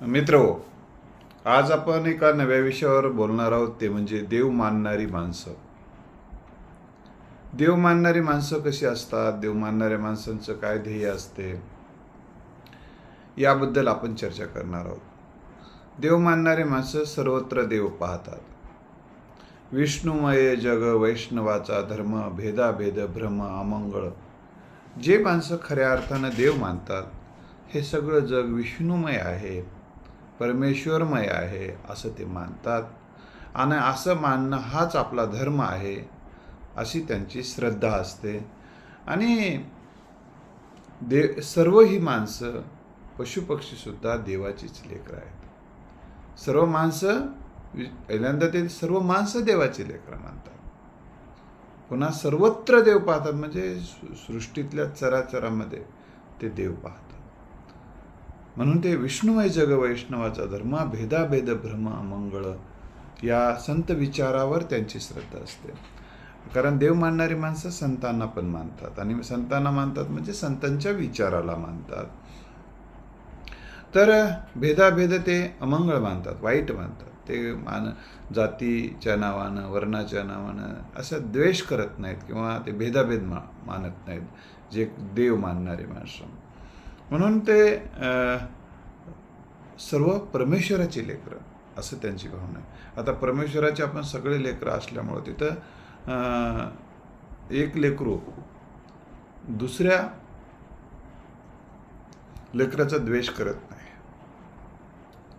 मित्र हो, आज आपण एका नव्या विषयावर बोलणार आहोत ते म्हणजे देव मानणारी माणसं. देव मानणारी माणसं कशी असतात? देव मानणाऱ्या माणसांचं काय ध्येय असते? याबद्दल आपण चर्चा करणार आहोत. देव मानणारे माणसं सर्वत्र देव पाहतात. विष्णुमय जग वैष्णवाचा धर्म भेदाभेद भ्रम अमंगळ. जे माणसं खऱ्या अर्थानं देव मानतात हे सगळं जग विष्णुमय आहे. परमेश्वरमय आहे असं ते मानतात. आणि असं मानणं हाच आपला धर्म आहे अशी त्यांची श्रद्धा असते. आणि दे सर्व ही माणसं पशुपक्षीसुद्धा देवाचीच लेकरं आहेत. सर्व माणसं पहिल्यांदा ते सर्व माणसं देवाची लेकरं मानतात. पुन्हा सर्वत्र देव पाहतात म्हणजे सृष्टीतल्या चराचरामध्ये ते देव पाहतात. म्हणून ते विष्णुमय जग वैष्णवाचा धर्म भेदाभेद भ्रम अमंगळ या संत विचारावर त्यांची श्रद्धा असते. कारण देव मानणारी माणसं संतांना पण मानतात आणि संतांना मानतात म्हणजे संतांच्या विचाराला मानतात. तर भेदाभेद ते अमंगळ मानतात वाईट मानतात. ते मान जातीच्या नावानं वर्णाच्या नावानं असं द्वेष करत नाहीत किंवा ते भेदाभेद मा मानत नाहीत. जे देव मानणारे माणसं. म्हणून ते सर्व परमेश्वराची लेकरं असं त्यांची भावना आहे. आता परमेश्वराचे आपण सगळे लेकरं असल्यामुळं तिथं एक लेकरू दुसऱ्या लेकराचा द्वेष करत नाही.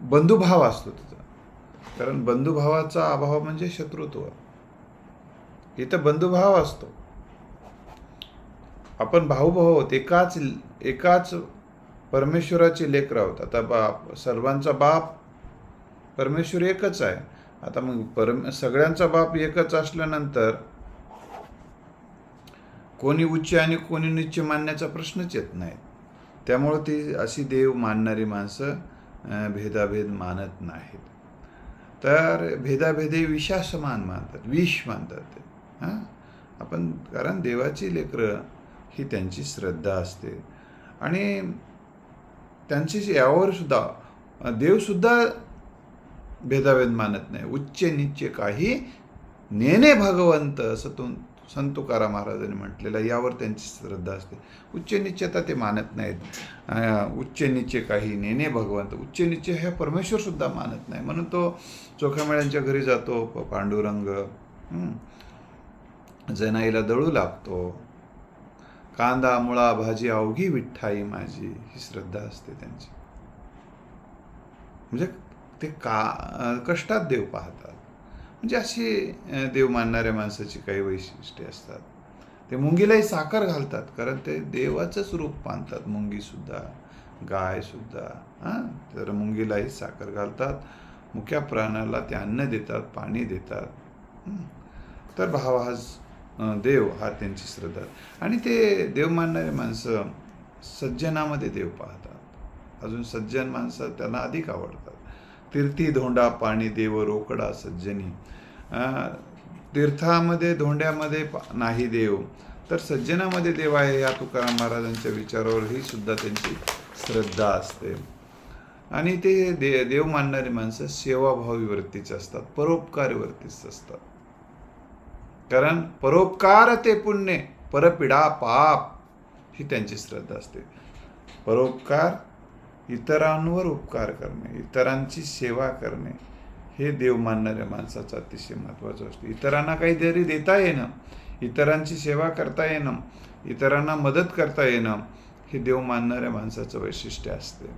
बंधुभाव असतो तिथं. कारण बंधुभावाचा अभाव म्हणजे शत्रुत्व. इथं बंधुभाव असतो. आपण भाऊभाऊ आहोत एकाच एकाच परमेश्वराचे लेकर आहोत. आता बाप सर्वांचा बाप परमेश्वर एकच आहे. आता मग परम सगळ्यांचा बाप एकच असल्यानंतर कोणी उच्च आणि कोणी निच्च मानण्याचा प्रश्नच येत नाही. त्यामुळं ती अशी देव मानणारी माणसं भेदाभेद मानत नाहीत. तर भेदाभेदे विषासमान मानतात विष मानतात ते. हां? आपण कारण देवाची लेकरं ही त्यांची श्रद्धा असते. आणि त्यांची यावर सुद्धा देवसुद्धा भेदाभेद मानत नाही. उच्च निच्च काही नेने भगवंत असं तो संत तुकाराम महाराजांनी म्हटलेलं यावर त्यांची श्रद्धा असते. उच्च निश्चता ते मानत नाहीत. उच्च निच्च काही नेने भगवंत. उच्च निच्च हे परमेश्वरसुद्धा मानत नाही. म्हणून तो चोखामेळ्यांच्या घरी जातो प- पांडुरंग जनाईला दळू लागतो. कांदा मुळा भाजी अवघी विठ्ठाई माझी ही श्रद्धा असते त्यांची. म्हणजे ते का कष्टात देव पाहतात. म्हणजे अशी देव मानणाऱ्या माणसाची काही वैशिष्ट्ये असतात. ते मुंगीलाही साखर घालतात कारण ते देवाचंच रूप मानतात. मुंगीसुद्धा गायसुद्धा हां? तर मुंगीलाही साखर घालतात. मुख्या प्राण्याला ते अन्न देतात पाणी देतात. तर भाव हा देव हा त्यांची श्रद्धा. आणि ते देव मानणारे माणसं सज्जनामध्ये देव पाहतात. अजून सज्जन माणसं त्यांना अधिक आवडतात. तीर्थी धोंडा पाणी देव रोकडा सज्जनी. तीर्थामध्ये धोंड्यामध्ये नाही देव. तर सज्जनामध्ये देव आहे या तुकाराम महाराजांच्या विचारावर ही सुद्धा त्यांची श्रद्धा असते. आणि ते दे देव मानणारी माणसं सेवाभावी वृत्तीचे असतात परोपकारी वृत्तीच असतात. कारण परोपकार ते पुण्य परपिडा पाप ही त्यांची श्रद्धा असते. परोपकार इतरांवर उपकार करणे इतरांची सेवा करणे हे देव मानणाऱ्या माणसाचं अतिशय महत्त्वाचं असतं. इतरांना काहीतरी देता येणं इतरांची सेवा करता येणं इतरांना मदत करता येणं हे देव मानणाऱ्या माणसाचं वैशिष्ट्य असते.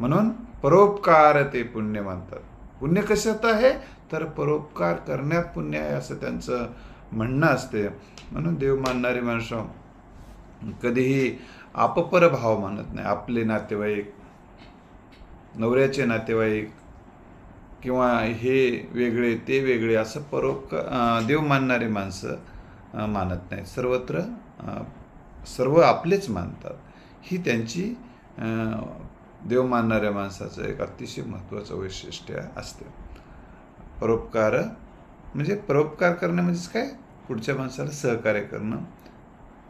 म्हणून परोपकार ते पुण्य मानतात. पुण्य कशात आहे? तर परोपकार करण्यात पुण्य आहे असं त्यांचं म्हणणं असते. म्हणून देव मानणारी माणसं कधीही आपपर भाव मानत नाही. आपले नातेवाईक नवऱ्याचे नातेवाईक किंवा हे वेगळे ते वेगळे असं परोपका देव मानणारे माणसं मानत नाहीत. सर्वत्र सर्व आपलेच मानतात. ही त्यांची देव मानणाऱ्या माणसाचं एक अतिशय महत्त्वाचं वैशिष्ट्य असते. परोपकार म्हणजे परोपकार करणं म्हणजेच काय? पुढच्या माणसाला सहकार्य करणं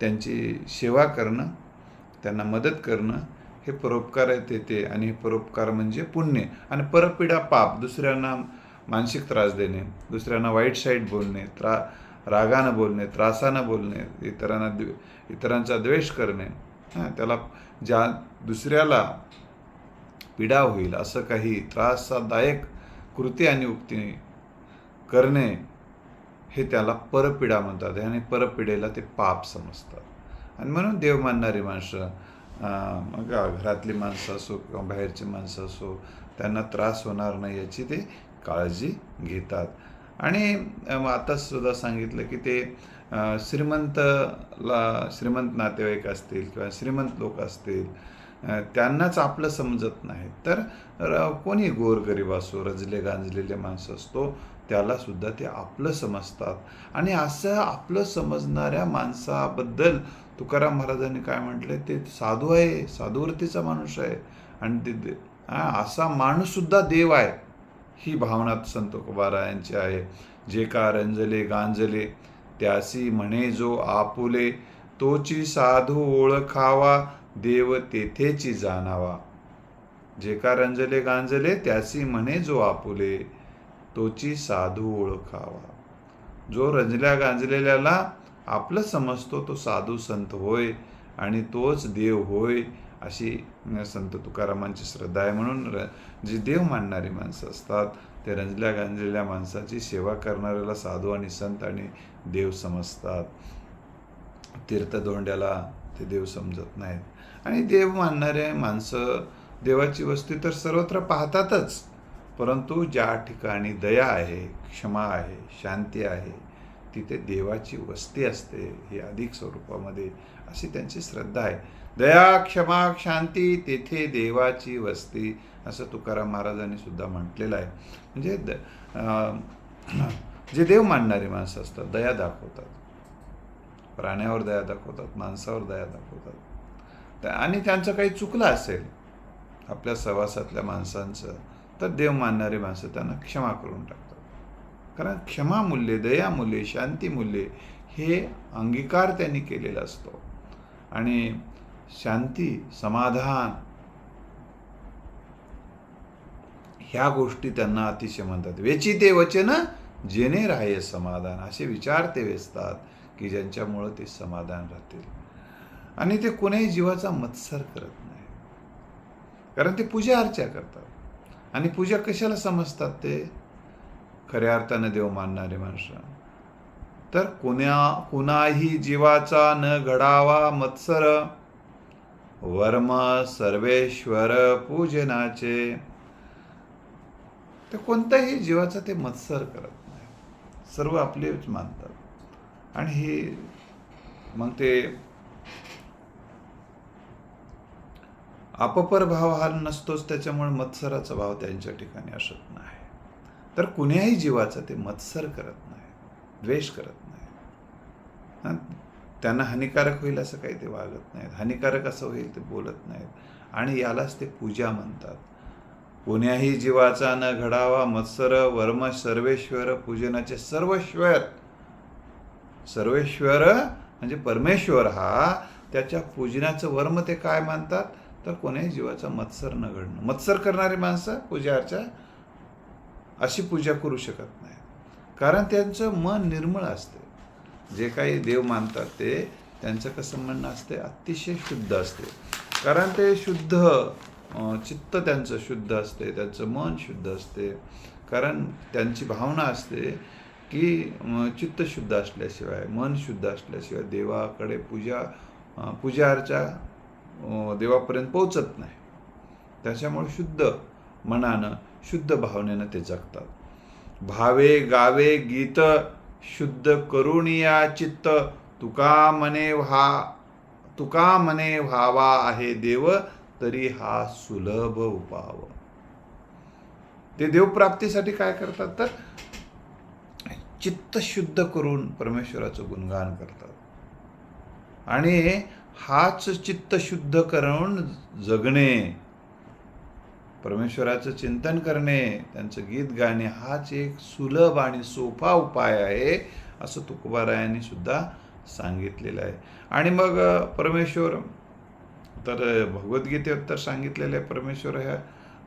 त्यांची सेवा करणं त्यांना मदत करणं हे हे परोपकार ते आणि हे परोपकार म्हणजे पुण्य. आणि परपीडा पाप दुसऱ्यांना मानसिक त्रास देणे दुसऱ्यांना वाईट साईड बोलणे त्रा रागानं बोलणे त्रासानं बोलणे इतरांना द्वे इतरांचा द्वेष करणे. हां त्याला ज्या दुसऱ्याला पीडा होईल असं काही त्रासदायक कृती आणि उक्ती करणे हे त्याला परपिडा म्हणतात आणि परपिडेला ते पाप समजतात. आणि म्हणून देव मानणारी माणसं मग घरातली माणसं असो किंवा बाहेरची माणसं असो त्यांना त्रास होणार नाही याची ते काळजी घेतात. आणि आतासुद्धा सुद्धा सांगितलं की ते श्रीमंतला श्रीमंत नातेवाईक असतील किंवा श्रीमंत लोक असतील त्यांनाच आपलं समजत नाही तर कोणी गोरगरीब असो रजले गांजलेले माणसं असतो त्याला सुद्धा ते आपलं समजतात. आणि असं आपलं समजणाऱ्या माणसाबद्दल तुकाराम महाराजांनी काय म्हटलं ते साधू आहे साधुवृत्तीचा माणूस आहे. आणि ते दे- असा माणूससुद्धा देव आहे ही भावना संत तुकोबारायांची आहे. जे का रंजले गांजले त्यासी म्हणे जो आपुले तोची साधू ओळखावा देव तेथेची जाणावा. जे का रंजले गांजले त्यासी म्हणे जो आपुले. तोची साधू ओळखावा. जो रंजल्या गांजलेल्याला आपलं समजतो तो साधू संत होय आणि तोच देव होय अशी संत तुकारामांची श्रद्धा आहे. म्हणून र जी देव मानणारी माणसं असतात ते रंजल्या गांजलेल्या माणसाची सेवा करणाऱ्याला साधू आणि संत आणि देव समजतात. तीर्थदोंड्याला ते देव समजत नाहीत. आणि देव मानणारे माणसं देवाची वस्ती तर सर्वत्र पाहतातच. परंतु ज्या ठिकाणी दया आहे क्षमा आहे शांती आहे तिथे देवाची वस्ती असते ही अधिक स्वरूपामध्ये अशी त्यांची श्रद्धा आहे. दया क्षमा शांती तेथे देवाची वस्ती असं तुकाराम महाराजांनी सुद्धा म्हटलेलं आहे. म्हणजे द जे देव मानणारे माणसं असतात दया दाखवतात. प्राण्यावर दया दाखवतात माणसावर दया दाखवतात. आणि त्यांचं काही चुकलं असेल आपल्या सहवासातल्या माणसांचं तर देव मानणारी माणसं त्यांना क्षमा करून टाकतात. कारण क्षमा मूल्ये दया मूल्ये शांती मूल्ये हे अंगीकार त्यांनी केलेला असतो. आणि शांती समाधान ह्या गोष्टी त्यांना अतिशय म्हणतात. वेचिते वचन जेणे राहे समाधान. असे विचार ते वेचतात की ज्यांच्यामुळं ते समाधान राहतील. आणि ते कोण्याही जीवाचा मत्सर करत नाही. कारण ते पूजा अर्चा करतात. आणि पूजा कशाला समजतात ते? खऱ्या अर्थानं देव मानणारे माणसं. तर कोण्या कुणाही जीवाचा न घडावा मत्सर वर्म सर्वेश्वर पूजनाचे. तर कोणत्याही जीवाचा ते मत्सर करत नाही. सर्व आपलेच मानतात. आणि हे मग ते अपपर भाव हा नसतोच त्याच्यामुळे मत्सराचा भाव त्यांच्या ठिकाणी असत नाही. तर कुण्याही जीवाचा ते मत्सर करत नाही द्वेष करत नाही. त्यांना हानिकारक होईल असं काही ते वागत नाहीत. हानिकारक असं होईल ते बोलत नाहीत. आणि यालाच ते पूजा म्हणतात. कोण्याही जीवाचा न घडावा मत्सर वर्म सर्वेश्वर पूजनाचे सर्वश्वर. सर्वेश्वर म्हणजे परमेश्वर हा त्याच्या पूजनाचं वर्म ते काय मानतात? तर कोणीही जीवाचा मत्सर न घडणं. मत्सर करणारी माणसं पूजा अर्चा अशी पूजा करू शकत नाही कारण त्यांचं मन निर्मळ असते. जे काही देव मानतात ते त्यांचं कसं म्हणणं असते? अतिशय शुद्ध असते. कारण ते शुद्ध चित्त त्यांचं शुद्ध असते. त्यांचं मन शुद्ध असते. कारण त्यांची भावना असते की चित्त शुद्ध असल्याशिवाय मन शुद्ध असल्याशिवाय देवाकडे पूजा पूजा अर्चा देवापर्यंत पोहोचत नाही. त्याच्यामुळे शुद्ध मनानं शुद्ध भावनेनं ते जगतात. भावे गावे गीत शुद्ध करुणिया चित्त तुका मने व्हा तुका मने व्हावा आहे देव तरी हा सुलभ उपाव. ते देवप्राप्तीसाठी काय करतात तर चित्त शुद्ध करून परमेश्वराचं गुणगान करतात. आणि हाच चित्त शुद्ध करून जगणे परमेश्वराचं चिंतन करणे त्यांचं गीत गाणे हाच एक सुलभ आणि सोपा उपाय आहे असं तुकोबारायांनी सुद्धा सांगितलेलं आहे. आणि मग परमेश्वर तर भगवद्गीतेत तर सांगितलेलं आहे परमेश्वर ह्या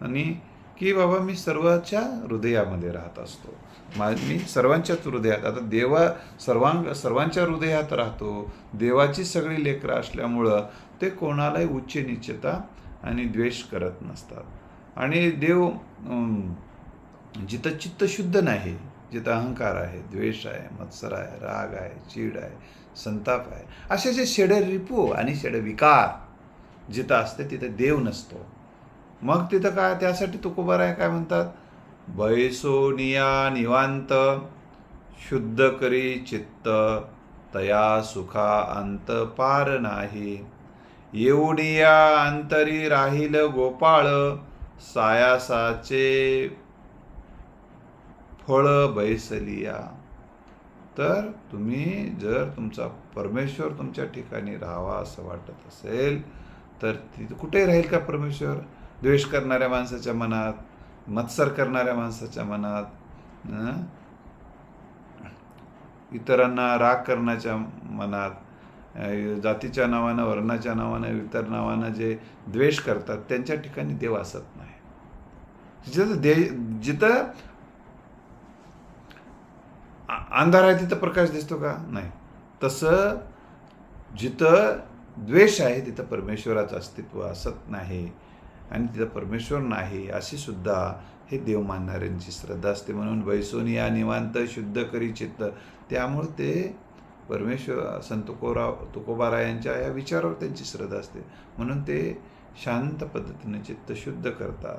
आणि की बाबा मी सर्वांच्या हृदयामध्ये राहत असतो. मा मी सर्वांच्याच हृदयात आता देवा सर्वांग सर्वांच्या हृदयात राहतो. देवाची सगळी लेकरं असल्यामुळं ते कोणालाही उच्च निश्चता आणि द्वेष करत नसतात. आणि देव जिथं चित्त शुद्ध नाही जिथं अहंकार आहे द्वेष आहे मत्सर आहे राग आहे चीड आहे संताप आहे असे जे षड रिपू आणि शेड विकार जिथं असते तिथं देव नसतो. मग तिथं काय त्यासाठी तुकोबार आहे काय म्हणतात? बैसोनिया निवांत शुद्ध करी चित्त तया सुखा अंत पार नाही. येऊनिया अंतरी राहील गोपाळ सायासाचे फळ बैसलिया. तर तुम्ही जर तुमचा परमेश्वर तुमच्या ठिकाणी राहावा असं वाटत असेल तर ती कुठे राहील का परमेश्वर? द्वेष करणाऱ्या माणसाच्या मनात मत्सर करणाऱ्या माणसाच्या मनात इतरांना राग करण्याच्या मनात जातीच्या नावानं वर्णाच्या नावानं इतर नावानं जे द्वेष करतात त्यांच्या ठिकाणी देव असत नाही. जिथं दे जिथं अंधार आहे तिथं प्रकाश दिसतो का? नाही. तसं जिथं द्वेष आहे तिथं परमेश्वराचं अस्तित्व असत नाही. आणि तिथं परमेश्वर नाही अशी सुद्धा हे देव मानणाऱ्यांची श्रद्धा असते. म्हणून बैसोनी या निवांत शुद्ध करी चित्त. त्यामुळे ते परमेश्वर संत तुकोराव तुकोबारायांच्या या विचारावर त्यांची श्रद्धा असते. म्हणून ते शांत पद्धतीने चित्त शुद्ध करतात.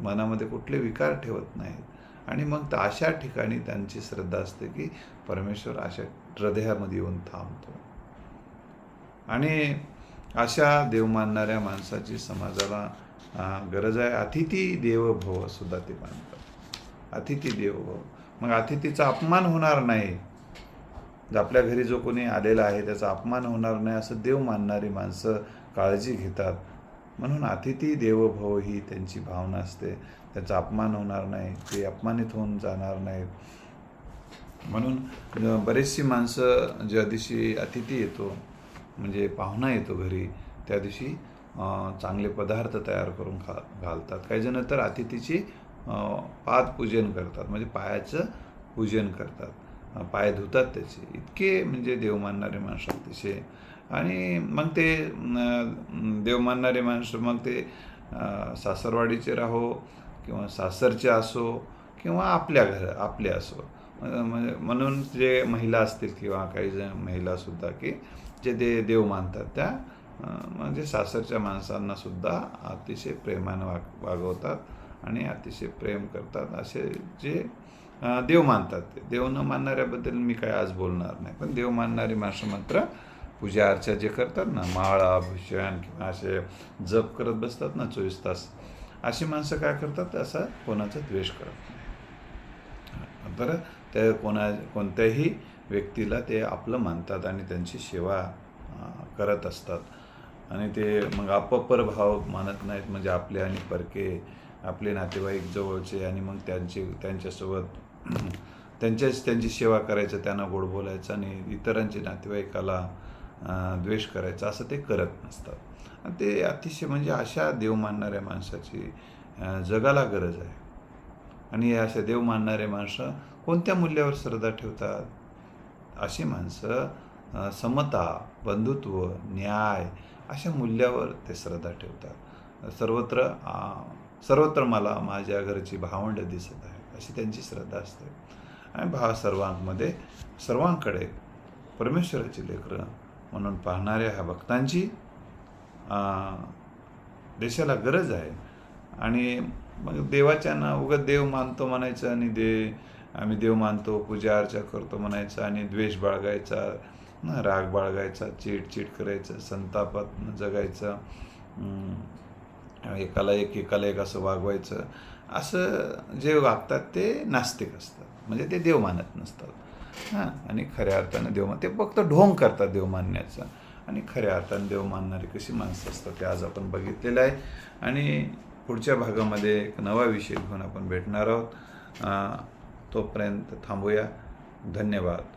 मनामध्ये कुठले विकार ठेवत नाहीत. आणि मग तर अशा ठिकाणी त्यांची श्रद्धा असते की परमेश्वर अशा हृदयामध्ये येऊन थांबतो. आणि अशा देव मानणाऱ्या माणसाची समाजाला गरज आहे. अतिथी देवभव सुद्धा ते मानतात अतिथी देवभव. मग अतिथीचा अपमान होणार नाही. जर आपल्या घरी जो कोणी आलेला आहे त्याचा अपमान होणार नाही असं देव मानणारी माणसं काळजी घेतात. म्हणून अतिथी देवभव ही त्यांची भावना असते. त्याचा अपमान होणार नाही ते अपमानित होऊन जाणार नाहीत म्हणून बरेचशी माणसं ज्या दिवशी अतिथी येतो म्हणजे पाहुणा येतो घरी त्या दिवशी चांगले पदार्थ तयार करून खा घालतात. काही जण तर अतिथीची पादपूजन करतात. म्हणजे पायाचं पूजन करतात. पाय धुतात त्याचे. इतके म्हणजे देव मानणारे माणसं अतिशय आणि मग ते देव मानणारे माणसं मग ते सासरवाडीचे राहो किंवा सासरचे असो किंवा आपल्या घर आपले असो. म्हणजे म्हणून जे महिला असतील किंवा काही जण महिलासुद्धा की जे दे देव मानतात त्या म्हणजे सासरच्या माणसांना सुद्धा अतिशय प्रेमानं वाग वागवतात आणि अतिशय प्रेम करतात असे जे देव मानतात. ते देव न मानणाऱ्याबद्दल मी काय आज बोलणार नाही. पण देव मानणारी माणसं मात्र पूजा अर्चा जे करतात ना माळा भूषण किंवा असे जप करत बसतात ना चोवीस तास अशी माणसं काय करतात? असा कोणाचा द्वेष करत नाही. तर ते कोणा कोणत्याही व्यक्तीला ते आपलं मानतात आणि त्यांची सेवा करत असतात. आणि ते मग आपापर भाव मानत नाहीत म्हणजे आपले आणि परके आपले नातेवाईक जवळचे आणि मग त्यांचे त्यांच्यासोबत त्यांच्याच त्यांची सेवा करायचं त्यांना गोड बोलायचं आणि इतरांचे नातेवाईकाला द्वेष करायचा असं ते करत नसतात. आणि ते अतिशय म्हणजे अशा देव मानणाऱ्या माणसाची जगाला गरज आहे. आणि हे अशा देव मानणारे माणसं कोणत्या मूल्यावर श्रद्धा ठेवतात? अशी माणसं समता बंधुत्व न्याय अशा मूल्यावर ते श्रद्धा ठेवतात. सर्वत्र सर्वत्र मला माझ्या घरची भावंड दिसत आहे अशी त्यांची श्रद्धा असते. आणि भाव सर्वांमध्ये सर्वांकडे परमेश्वराची लेकरं म्हणून पाहणाऱ्या ह्या भक्तांची देशाला गरज आहे. आणि मग देवाच्या ना उगत देव मानतो म्हणायचं आणि दे आम्ही देव मानतो पूजा अर्चा करतो म्हणायचं आणि द्वेष बाळगायचा. ना राग बाळगायचा चीड चीड करायचं संतापात जगायचं एकाला एक एकाला एक असं वागवायचं असं जे वागतात ते नास्तिक असतात. म्हणजे ते देव मानत नसतात. हां आणि खऱ्या अर्थानं देव मान ते फक्त ढोंग करतात देव मानण्याचा. आणि खऱ्या अर्थानं देव मानणारी कशी माणसं असतात ते आज आपण बघितलेलं आहे. आणि पुढच्या भागामध्ये एक नवा विषय घेऊन आपण भेटणार आहोत. तोपर्यंत थांबूया. धन्यवाद.